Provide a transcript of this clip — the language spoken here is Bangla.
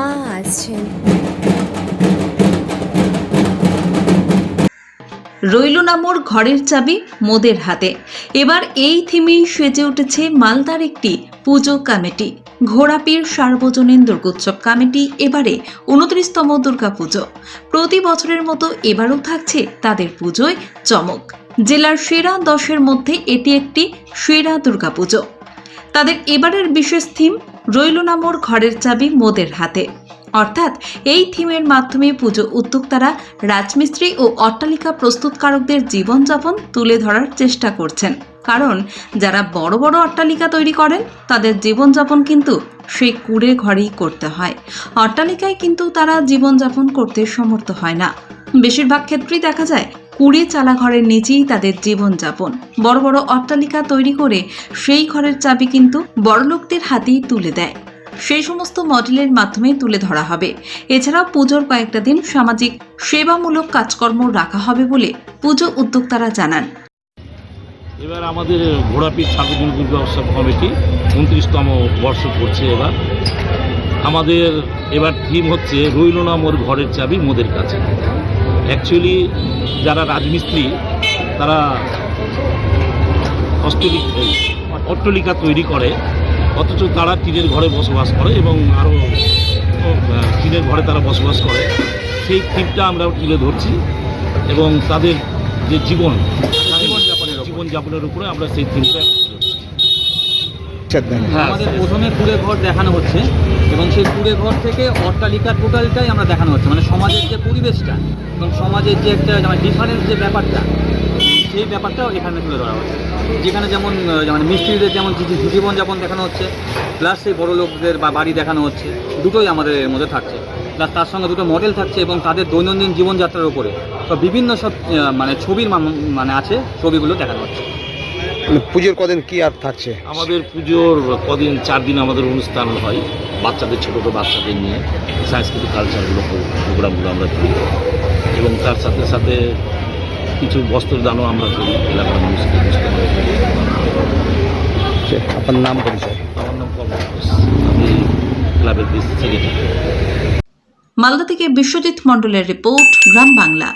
মা আসছেন রইল না মোর ঘরের চাবি মোদের হাতে। এবার এই থিমেই সেজে উঠেছে মালদার একটি পুজো কমিটি। ঘোড়াপীর সার্বজনীন দুর্গোৎসব কমিটি এবারে উনত্রিশতম দুর্গাপুজো। প্রতি বছরের মতো এবারও থাকছে তাদের পুজোয় চমক। জেলার সেরা দশের মধ্যে এটি একটি সেরা দুর্গাপুজো। তাদের এবারের বিশেষ থিম রইল না মোর ঘরের চাবি মোদের হাতে। অর্থাৎ এই থিমের মাধ্যমে পুজো উদ্যোক্তারা রাজমিস্ত্রি ও অট্টালিকা প্রস্তুতকারকদের জীবনযাপন তুলে ধরার চেষ্টা করছেন। কারণ যারা বড় বড় অট্টালিকা তৈরি করেন, তাদের জীবনযাপন কিন্তু সেই কুড়ে ঘরেই করতে হয়। অট্টালিকায় কিন্তু তারা জীবনযাপন করতে সমর্থ হয় না। বেশিরভাগ ক্ষেত্রেই দেখা যায় কুড়ে চালা ঘরের নিচেই তাদের জীবনযাপন। বড় বড় অট্টালিকা তৈরি করে সেই ঘরের চাবি কিন্তু বড়লোকদের হাতেই তুলে দেয়। সেই সমস্ত মডেলের মাধ্যমে তুলে ধরা হবে। এছাড়াও পুজোর কয়েকটা দিন সামাজিক সেবামূলক কাজকর্ম রাখা হবে বলে পুজো উদ্যোক্তারা জানান। এবার আমাদের ঘোড়াপীঠ সার্বজনীন দুর্গা উৎসব কমিটি উনত্রিশতম বর্ষ পড়ছে এবার। আমাদের এবার থিম হচ্ছে রইল না মোর ঘরের চাবি মোদের কাছে। অ্যাকচুয়ালি যারা রাজমিস্ত্রি তারা অট্টালিকা তৈরি করে অথচ তারা টিনের ঘরে বসবাস করে এবং আরও টিনের ঘরে তারা বসবাস করে। সেই থিমটা আমরা তুলে ধরছি এবং তাদের যে জীবন জীবনযাপনের জীবনযাপনের উপরে আমরা সেই থিমটা হ্যাঁ আমাদের প্রথমে কুড়ে ঘর দেখানো হচ্ছে। এবং সেই কুড়ে ঘর থেকে অট্টালিকার টোটালটাই আমরা দেখানো হচ্ছে মানে সমাজের যে পরিবেশটা এবং সমাজের যে একটা মানে ডিফারেন্স যে ব্যাপারটা, সেই ব্যাপারটাও এখানে তুলে ধরা হচ্ছে। যেখানে যেমন মানে মিস্ত্রিদের যেমন জীবন- জীবনযাপন দেখানো হচ্ছে প্লাস সেই বড় লোকদের বা বাড়ি দেখানো হচ্ছে, দুটোই আমাদের এর মধ্যে থাকছে। প্লাস তার সঙ্গে দুটো মডেল থাকছে এবং তাদের দৈনন্দিন জীবনযাত্রার উপরে। সব বিভিন্ন সব মানে ছবির মানে আছে, ছবিগুলো দেখানো হচ্ছে। মানে পুজোর কদিন কি আর থাকছে? আমাদের পুজোর কদিন চার দিন আমাদের অনুষ্ঠান হয় বাচ্চাদের ছোটো ছোটো বাচ্চাদের নিয়ে। সাংস্কৃতিক কালচারগুলো প্রোগ্রামগুলো আমরা করি। এবং তার সাথে সাথে কিছু বস্ত্র দানও আমরা করি এলাকার মানুষকে আপনার নাম পরিচয়? আমার নাম কমল আমি ক্লাবের সেক্রেটারি মালদা থেকে বিশ্বজিৎ মণ্ডলের রিপোর্ট গ্রাম বাংলা।